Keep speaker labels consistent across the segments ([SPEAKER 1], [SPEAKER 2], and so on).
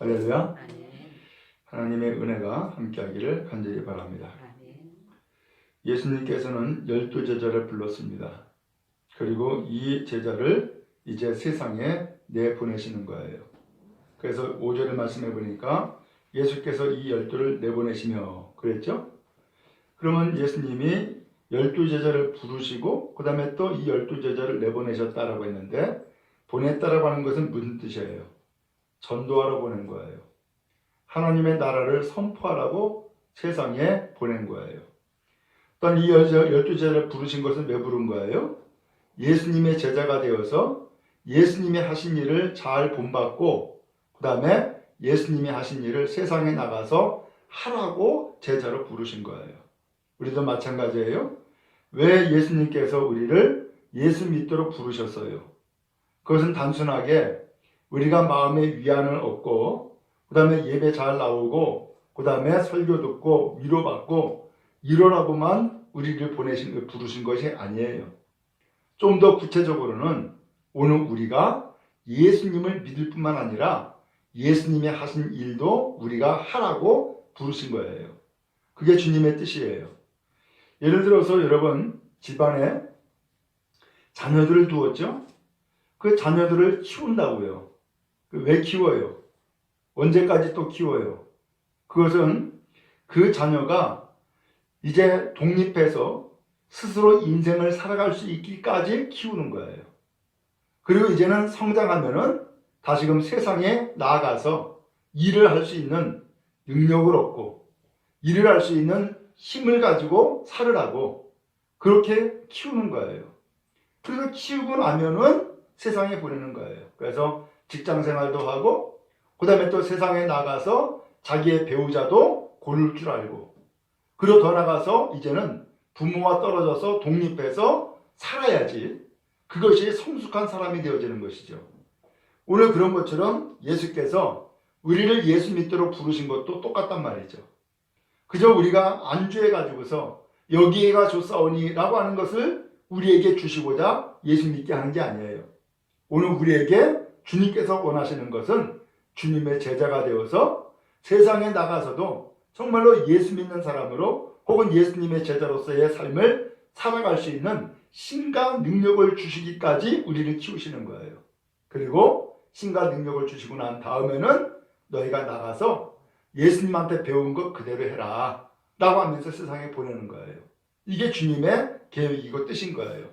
[SPEAKER 1] 할렐루야. 하나님의 은혜가 함께하기를 간절히 바랍니다. 예수님께서는 열두 제자를 불렀습니다. 그리고 이 제자를 이제 세상에 내보내시는 거예요. 그래서 5절의 말씀해 보니까 예수께서 이 열두를 내보내시며 그랬죠? 그러면 예수님이 열두 제자를 부르시고 그 다음에 또 이 열두 제자를 내보내셨다라고 했는데 보냈다라고 하는 것은 무슨 뜻이에요? 전도하러 보낸 거예요. 하나님의 나라를 선포하라고 세상에 보낸 거예요. 또한 이 열두 제자를 부르신 것은 왜 부른 거예요? 예수님의 제자가 되어서 예수님이 하신 일을 잘 본받고 그 다음에 예수님이 하신 일을 세상에 나가서 하라고 제자로 부르신 거예요. 우리도 마찬가지예요. 왜 예수님께서 우리를 예수 믿도록 부르셨어요? 그것은 단순하게 우리가 마음의 위안을 얻고 그 다음에 예배 잘 나오고 그 다음에 설교 듣고 위로받고 이러라고만 우리를 보내신 부르신 것이 아니에요. 좀 더 구체적으로는 오늘 우리가 예수님을 믿을 뿐만 아니라 예수님이 하신 일도 우리가 하라고 부르신 거예요. 그게 주님의 뜻이에요. 예를 들어서 여러분 집안에 자녀들을 두었죠? 그 자녀들을 키운다고요. 그왜 키워요? 언제까지 또 키워요? 그것은 그 자녀가 이제 독립해서 스스로 인생을 살아갈 수 있기까지 키우는 거예요. 그리고 이제는 성장하면은 다시금 세상에 나아가서 일을 할 수 있는 능력을 얻고 일을 할 수 있는 힘을 가지고 살으라고 그렇게 키우는 거예요. 그래서 키우고 나면은 세상에 보내는 거예요. 그래서 직장 생활도 하고 그 다음에 또 세상에 나가서 자기의 배우자도 고를 줄 알고 그리고 더 나가서 이제는 부모와 떨어져서 독립해서 살아야지 그것이 성숙한 사람이 되어지는 것이죠. 오늘 그런 것처럼 예수께서 우리를 예수 믿도록 부르신 것도 똑같단 말이죠. 그저 우리가 안주해 가지고서 여기에가 좋사오니라고 하는 것을 우리에게 주시고자 예수 믿게 하는 게 아니에요. 오늘 우리에게 주님께서 원하시는 것은 주님의 제자가 되어서 세상에 나가서도 정말로 예수 믿는 사람으로 혹은 예수님의 제자로서의 삶을 살아갈 수 있는 신과 능력을 주시기까지 우리를 키우시는 거예요. 그리고 신과 능력을 주시고 난 다음에는 너희가 나가서 예수님한테 배운 것 그대로 해라. 라고 하면서 세상에 보내는 거예요. 이게 주님의 계획이고 뜻인 거예요.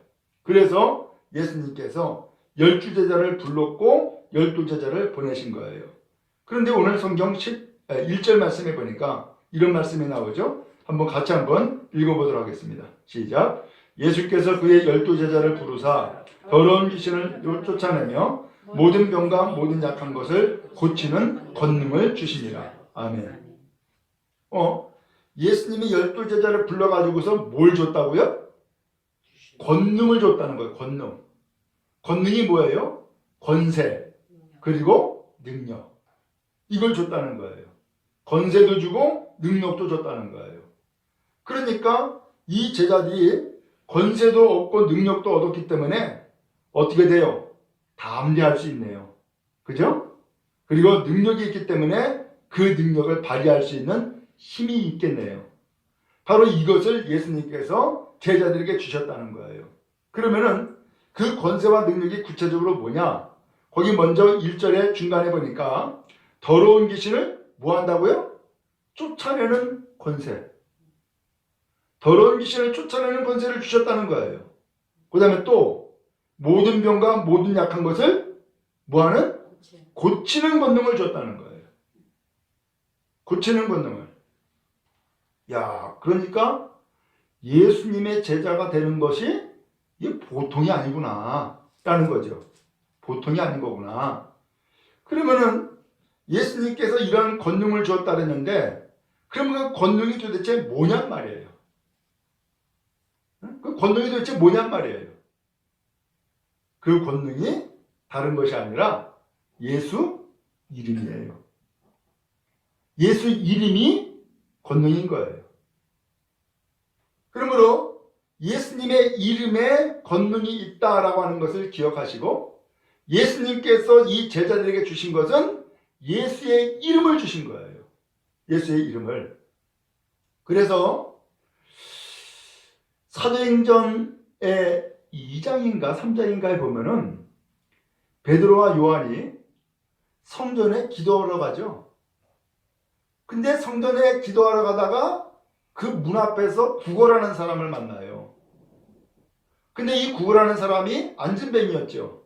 [SPEAKER 1] 그래서 예수님께서 열두 제자를 불렀고 열두 제자를 보내신 거예요. 그런데 오늘 성경 10, 1절 말씀에 보니까 이런 말씀이 나오죠. 한번 같이 한번 읽어보도록 하겠습니다. 시작. 예수께서 그의 열두 제자를 부르사 더러운 귀신을 쫓아내며 모든 병과 모든 약한 것을 고치는 권능을 주시니라. 아멘. 어, 예수님이 열두 제자를 불러가지고서 뭘 줬다고요? 권능을 줬다는 거예요. 권능. 권능이 뭐예요? 권세 그리고 능력. 이걸 줬다는 거예요. 권세도 주고 능력도 줬다는 거예요. 그러니까 이 제자들이 권세도 얻고 능력도 얻었기 때문에 어떻게 돼요? 담대할 수 있네요. 그죠? 그리고 능력이 있기 때문에 그 능력을 발휘할 수 있는 힘이 있겠네요. 바로 이것을 예수님께서 제자들에게 주셨다는 거예요. 그러면은 그 권세와 능력이 구체적으로 뭐냐? 거기 먼저 1절에 중간에 보니까 더러운 귀신을 뭐 한다고요? 쫓아내는 권세. 더러운 귀신을 쫓아내는 권세를 주셨다는 거예요. 그 다음에 또 모든 병과 모든 약한 것을 뭐하는? 고치는 권능을 줬다는 거예요. 고치는 권능을. 야, 그러니까 예수님의 제자가 되는 것이 이게 보통이 아니구나. 라는 거죠. 보통이 아닌 거구나. 그러면은 예수님께서 이런 권능을 주었다 그랬는데 그러면 그 권능이 도대체 뭐냔 말이에요. 그 권능이 도대체 뭐냔 말이에요. 그 권능이 다른 것이 아니라 예수 이름이에요. 예수 이름이 권능인 거예요. 그러므로 예수님의 이름에 권능이 있다라고 하는 것을 기억하시고 예수님께서 이 제자들에게 주신 것은 예수의 이름을 주신 거예요. 예수의 이름을. 그래서 사도행전의 2장인가 3장인가에 보면은 베드로와 요한이 성전에 기도하러 가죠. 근데 성전에 기도하러 가다가 그 문 앞에서 구걸하는 사람을 만나요. 근데 이 구걸하는 사람이 안진뱅이였죠.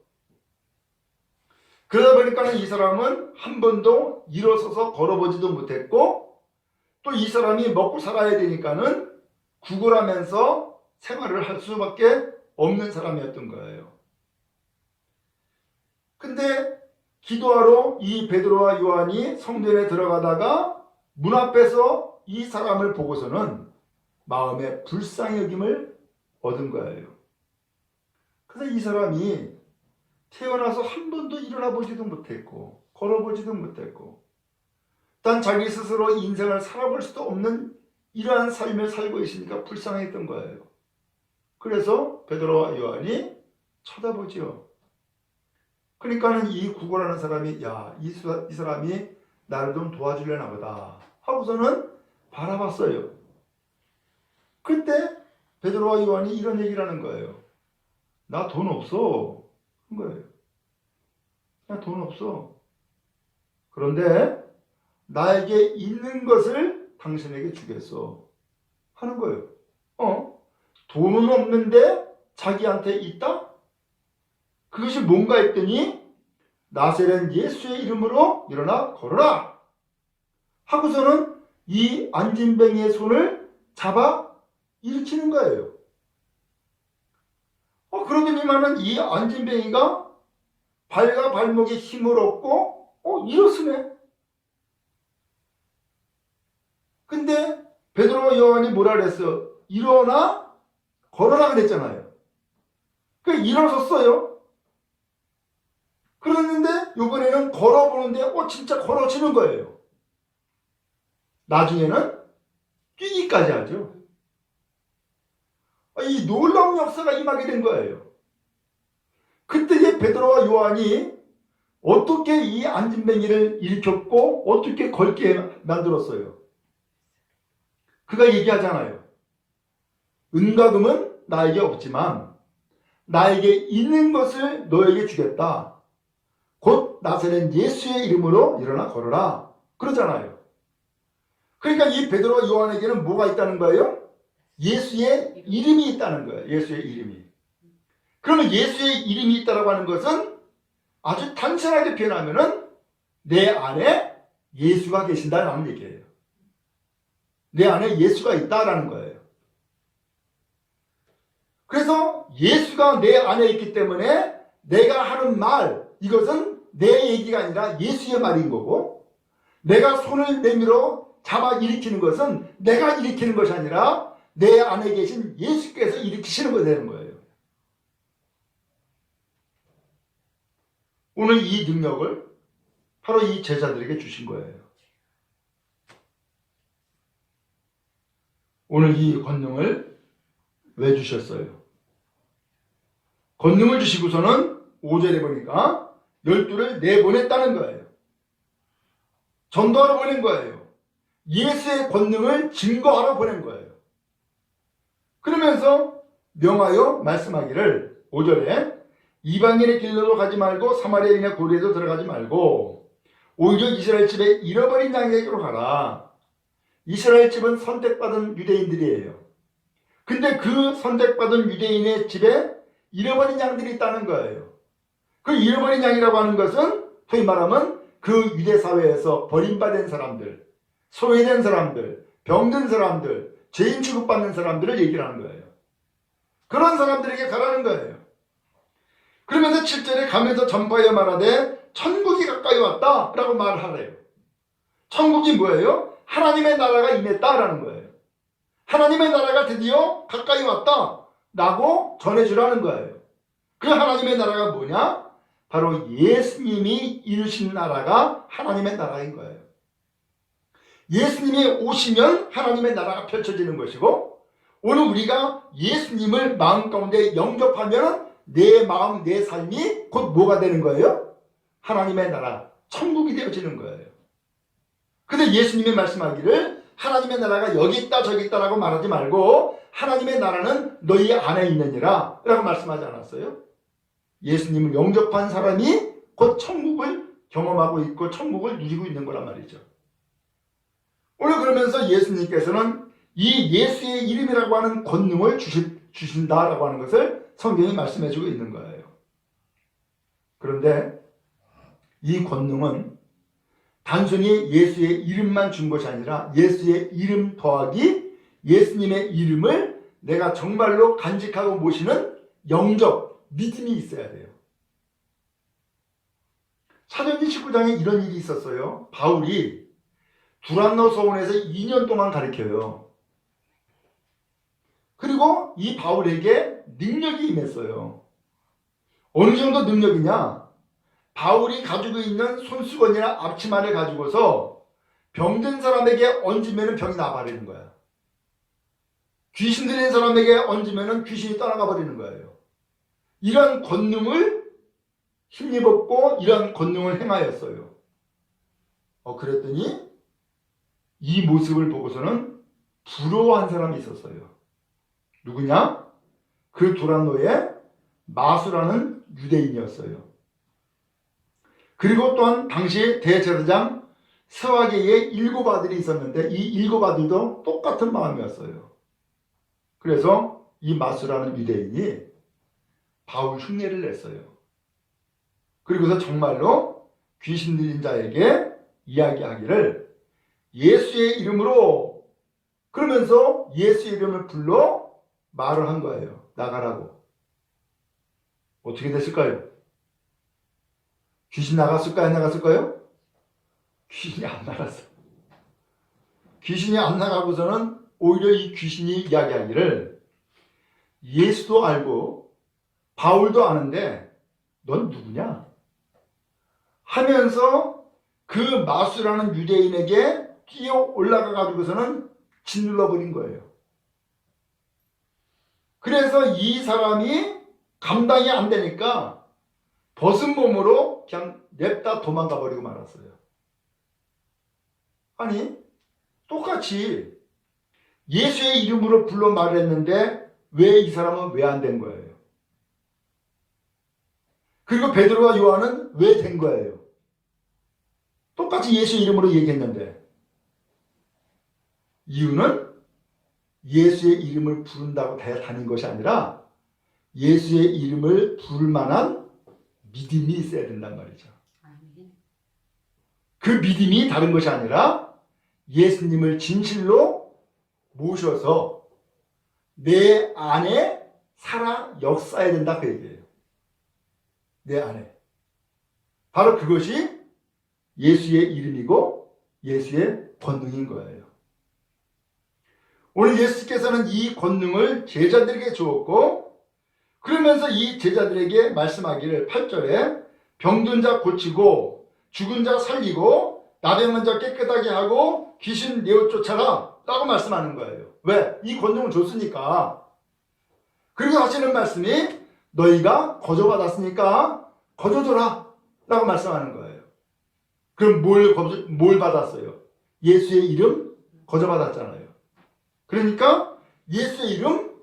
[SPEAKER 1] 그러다 보니까는 이 사람은 한 번도 일어서서 걸어보지도 못했고 또 이 사람이 먹고 살아야 되니까는 구걸하면서 생활을 할 수밖에 없는 사람이었던 거예요. 근데 기도하러 이 베드로와 요한이 성전에 들어가다가 문 앞에서 이 사람을 보고서는 마음에 불쌍히 여김을 얻은 거예요. 그래서 이 사람이 태어나서 한 번도 일어나 보지도 못했고 걸어보지도 못했고 단 자기 스스로 인생을 살아볼 수도 없는 이러한 삶을 살고 있으니까 불쌍했던 거예요. 그래서 베드로와 요한이 쳐다보지요. 그러니까는 이 구걸하는 사람이 야, 이, 이 사람이 나를 좀 도와주려나 보다 하고서는 바라봤어요. 그때 베드로와 요한이 이런 얘기를 하는 거예요. 나 돈 없어. 한 거예요. 나 돈 없어. 그런데 나에게 있는 것을 당신에게 주겠어. 하는 거예요. 어? 돈은 없는데 자기한테 있다? 그것이 뭔가 했더니 나세렌 예수의 이름으로 일어나 걸어라. 하고서는 이 안진뱅이의 손을 잡아 일으키는 거예요. 어, 그러더니만은 이 안진뱅이가 발과 발목에 힘을 얻고, 어, 일어서네. 근데 베드로와 요한이 뭐라 그랬어? 일어나 걸어라 그랬잖아요. 그 일어섰어요. 그랬는데 이번에는 걸어보는데 어 진짜 걸어지는 거예요. 나중에는 뛰기까지 하죠. 아, 이 놀라운 역사가 임하게 된 거예요. 그때 이제 베드로와 요한이 어떻게 이 안진뱅이를 일으켰고 어떻게 걸게 만들었어요. 그가 얘기하잖아요. 은과 금은 나에게 없지만 나에게 있는 것을 너에게 주겠다. 곧 나서는 예수의 이름으로 일어나 걸어라. 그러잖아요. 그러니까 이 베드로와 요한에게는 뭐가 있다는 거예요? 예수의 이름이 있다는 거예요. 예수의 이름이. 그러면 예수의 이름이 있다라고 하는 것은 아주 단순하게 표현하면은 내 안에 예수가 계신다라는 얘기예요. 내 안에 예수가 있다라는 거예요. 그래서 예수가 내 안에 있기 때문에 내가 하는 말, 이것은 내 얘기가 아니라 예수의 말인 거고, 내가 손을 내밀어 잡아 일으키는 것은 내가 일으키는 것이 아니라 내 안에 계신 예수께서 일으키시는 거 되는 거예요. 오늘 이 능력을 바로 이 제자들에게 주신 거예요. 오늘 이 권능을 왜 주셨어요? 권능을 주시고서는 5절에 보니까 열두를 내보냈다는 거예요. 전도하러 보낸 거예요. 예수의 권능을 증거하러 보낸 거예요. 그러면서 명하여 말씀하기를 5절에 이방인의 길로도 가지 말고 사마리아인의 고리에도 들어가지 말고 오히려 이스라엘 집에 잃어버린 양에게로 가라. 이스라엘 집은 선택받은 유대인들이에요. 근데 그 선택받은 유대인의 집에 잃어버린 양들이 있다는 거예요. 그 잃어버린 양이라고 하는 것은 소위 말하면 그 유대 사회에서 버림받은 사람들, 소외된 사람들, 병든 사람들, 죄인 취급받는 사람들을 얘기를 하는 거예요. 그런 사람들에게 가라는 거예요. 그러면서 7절에 가면서 전파하여 말하되 천국이 가까이 왔다 라고 말하래요. 천국이 뭐예요? 하나님의 나라가 임했다라는 거예요. 하나님의 나라가 드디어 가까이 왔다 라고 전해주라는 거예요. 그 하나님의 나라가 뭐냐? 바로 예수님이 이루신 나라가 하나님의 나라인 거예요. 예수님이 오시면 하나님의 나라가 펼쳐지는 것이고 오늘 우리가 예수님을 마음 가운데 영접하면 내 마음, 내 삶이 곧 뭐가 되는 거예요? 하나님의 나라, 천국이 되어지는 거예요. 근데 예수님이 말씀하기를 하나님의 나라가 여기 있다 저기 있다라고 말하지 말고 하나님의 나라는 너희 안에 있느니라 라고 말씀하지 않았어요? 예수님을 영접한 사람이 곧 천국을 경험하고 있고 천국을 누리고 있는 거란 말이죠. 오늘 그러면서 예수님께서는 이 예수의 이름이라고 하는 권능을 주시, 주신다라고 하는 것을 성경이 말씀해 주고 있는 거예요. 그런데 이 권능은 단순히 예수의 이름만 준 것이 아니라 예수의 이름 더하기 예수님의 이름을 내가 정말로 간직하고 모시는 영적 믿음이 있어야 돼요. 사도행전 19장에 이런 일이 있었어요. 바울이 두란노 서원에서 2년 동안 가르쳐요. 그리고 이 바울에게 능력이 임했어요. 어느 정도 능력이냐? 바울이 가지고 있는 손수건이나 앞치마를 가지고서 병든 사람에게 얹으면 병이 나버리는 거야. 귀신 들린 사람에게 얹으면 귀신이 떠나가 버리는 거예요. 이런 권능을 힘입었고 이런 권능을 행하였어요. 어, 그랬더니 이 모습을 보고서는 부러워한 사람이 있었어요. 누구냐? 그 두란노의 마수라는 유대인이었어요. 그리고 또한 당시 대제사장 스와계의 일곱 아들이 있었는데 이 일곱 아들도 똑같은 마음이었어요. 그래서 이 마수라는 유대인이 바울 흉내를 냈어요. 그리고서 정말로 귀신 들린 자에게 이야기하기를 예수의 이름으로 그러면서 예수의 이름을 불러 말을 한 거예요. 나가라고. 어떻게 됐을까요? 귀신 나갔을까요? 안 나갔을까요? 귀신이 안 나갔어. 귀신이 안 나가고서는 오히려 이 귀신이 이야기하기를 예수도 알고 바울도 아는데 넌 누구냐? 하면서 그 마수라는 유대인에게 뛰어 올라가 가지고서는 짓눌러 버린 거예요. 그래서 이 사람이 감당이 안 되니까 벗은 몸으로 그냥 냅다 도망가 버리고 말았어요. 아니, 똑같이 예수의 이름으로 불러 말했는데 왜 이 사람은 왜 안 된 거예요? 그리고 베드로와 요한은 왜 된 거예요? 똑같이 예수 이름으로 얘기했는데 이유는 예수의 이름을 부른다고 다닌 것이 아니라 예수의 이름을 부를 만한 믿음이 있어야 된단 말이죠. 그 믿음이 다른 것이 아니라 예수님을 진실로 모셔서 내 안에 살아 역사해야 된다 그 얘기예요. 내 안에. 바로 그것이 예수의 이름이고 예수의 권능인 거예요. 오늘 예수께서는 이 권능을 제자들에게 주었고 그러면서 이 제자들에게 말씀하기를 8절에 병든 자 고치고 죽은 자 살리고 나병한 자 깨끗하게 하고 귀신 내어 쫓아라 라고 말씀하는 거예요. 왜? 이 권능을 줬으니까. 그리고 하시는 말씀이 너희가 거저받았으니까 거저줘라 라고 말씀하는 거예요. 그럼 뭘, 뭘 받았어요? 예수의 이름 거저받았잖아요. 그러니까 예수의 이름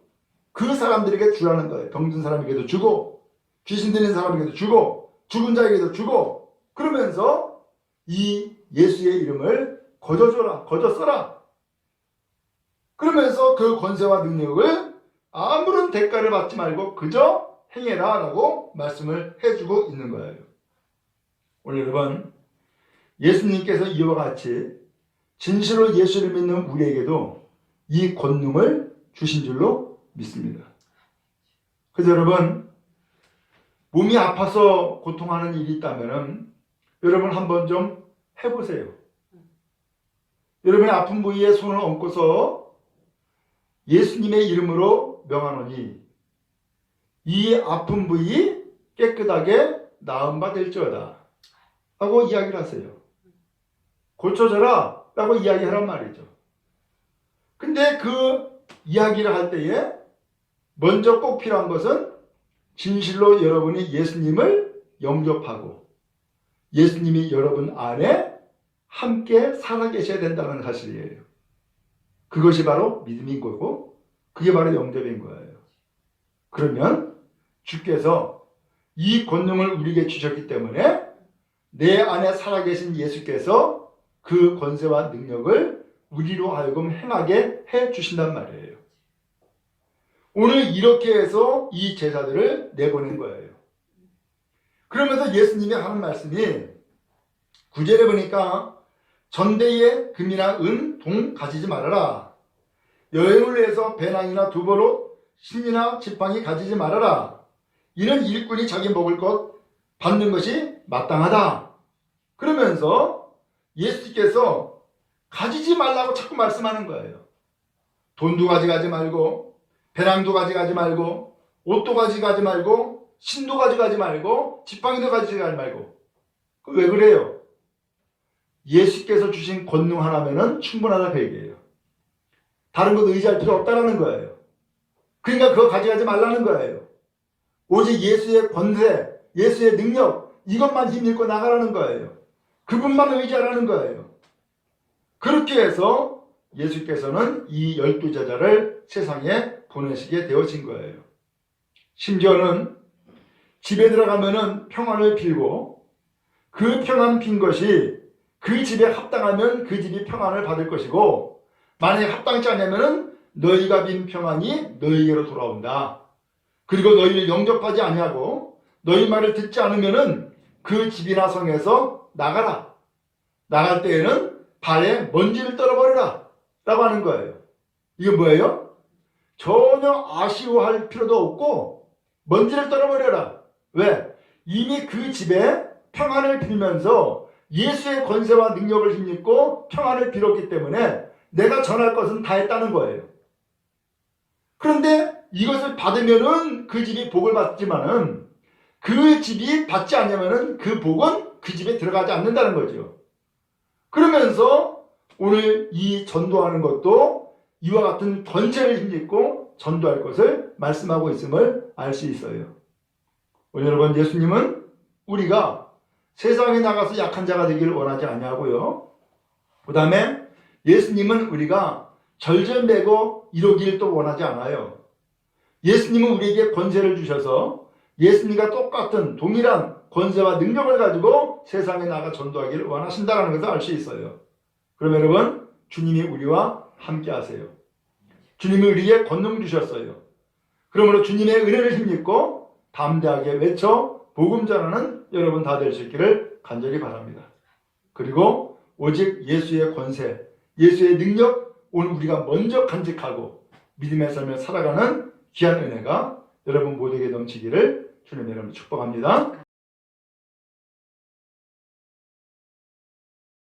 [SPEAKER 1] 그 사람들에게 주라는 거예요. 병든 사람에게도 주고 귀신 들린 사람에게도 주고 죽은 자에게도 주고 그러면서 이 예수의 이름을 거저줘라 거저 써라 그러면서 그 권세와 능력을 아무런 대가를 받지 말고 그저 행해라 라고 말씀을 해주고 있는 거예요. 오늘 여러분 예수님께서 이와 같이 진실로 예수를 믿는 우리에게도 이 권능을 주신 줄로 믿습니다. 그래서 여러분 몸이 아파서 고통하는 일이 있다면 여러분 한번 좀 해보세요. 여러분의 아픈 부위에 손을 얹고서 예수님의 이름으로 명하노니 이 아픈 부위 깨끗하게 나음 받을지어다 하고 이야기를 하세요. 고쳐져라 라고 이야기하란 말이죠. 근데 그 이야기를 할 때에 먼저 꼭 필요한 것은 진실로 여러분이 예수님을 영접하고 예수님이 여러분 안에 함께 살아계셔야 된다는 사실이에요. 그것이 바로 믿음인 거고 그게 바로 영접인 거예요. 그러면 주께서 이 권능을 우리에게 주셨기 때문에 내 안에 살아계신 예수께서 그 권세와 능력을 우리로 하여금 행하게 해 주신단 말이에요. 오늘 이렇게 해서 이 제자들을 내보낸 거예요. 그러면서 예수님이 하는 말씀이 구절에 보니까 전대에 금이나 은, 동 가지지 말아라. 여행을 해서 배낭이나 두보로 신이나 지팡이 가지지 말아라. 이는 일꾼이 자기 먹을 것 받는 것이 마땅하다. 그러면서 예수께서 가지지 말라고 자꾸 말씀하는 거예요. 돈도 가져가지 말고, 배낭도 가져가지 말고, 옷도 가져가지 말고, 신도 가져가지 말고, 지팡이도 가져가지 말고. 그 왜 그래요? 예수께서 주신 권능 하나면은 충분하다 그 얘기예요. 다른 것 의지할 필요 없다라는 거예요. 그러니까 그거 가져가지 말라는 거예요. 오직 예수의 권세, 예수의 능력, 이것만 힘입고 나가라는 거예요. 그분만 의지하라는 거예요. 그렇게 해서 예수께서는 이 열두 제자를 세상에 보내시게 되어진 거예요. 심지어는 집에 들어가면은 평안을 빌고 그 평안 빈 것이 그 집에 합당하면 그 집이 평안을 받을 것이고 만약에 합당치 않으면은 너희가 빈 평안이 너희에게로 돌아온다. 그리고 너희를 영접하지 아니하고 너희 말을 듣지 않으면은 그 집이나 성에서 나가라. 나갈 때에는 발에 먼지를 떨어버려라. 라고 하는 거예요. 이게 뭐예요? 전혀 아쉬워할 필요도 없고 먼지를 떨어버려라. 왜? 이미 그 집에 평안을 빌면서 예수의 권세와 능력을 힘입고 평안을 빌었기 때문에 내가 전할 것은 다 했다는 거예요. 그런데 이것을 받으면은 그 집이 복을 받지만은 그 집이 받지 않으면은 그 복은 그 집에 들어가지 않는다는 거죠. 그러면서 오늘 이 전도하는 것도 이와 같은 권세를 힘입고 전도할 것을 말씀하고 있음을 알 수 있어요. 오늘 여러분 예수님은 우리가 세상에 나가서 약한 자가 되기를 원하지 아니하고요. 그 다음에 예수님은 우리가 절절매고 이러기를 또 원하지 않아요. 예수님은 우리에게 권세를 주셔서 예수님과 똑같은 동일한 권세와 능력을 가지고 세상에 나가 전도하기를 원하신다는 것을 알 수 있어요. 그럼 여러분, 주님이 우리와 함께 하세요. 주님이 우리에게 권능 주셨어요. 그러므로 주님의 은혜를 힘입고 담대하게 외쳐 복음 전하는 여러분 다 될 수 있기를 간절히 바랍니다. 그리고 오직 예수의 권세, 예수의 능력 오늘 우리가 먼저 간직하고 믿음의 삶을 살아가는 귀한 은혜가 여러분 모두에게 넘치기를 주님 여러분 축복합니다.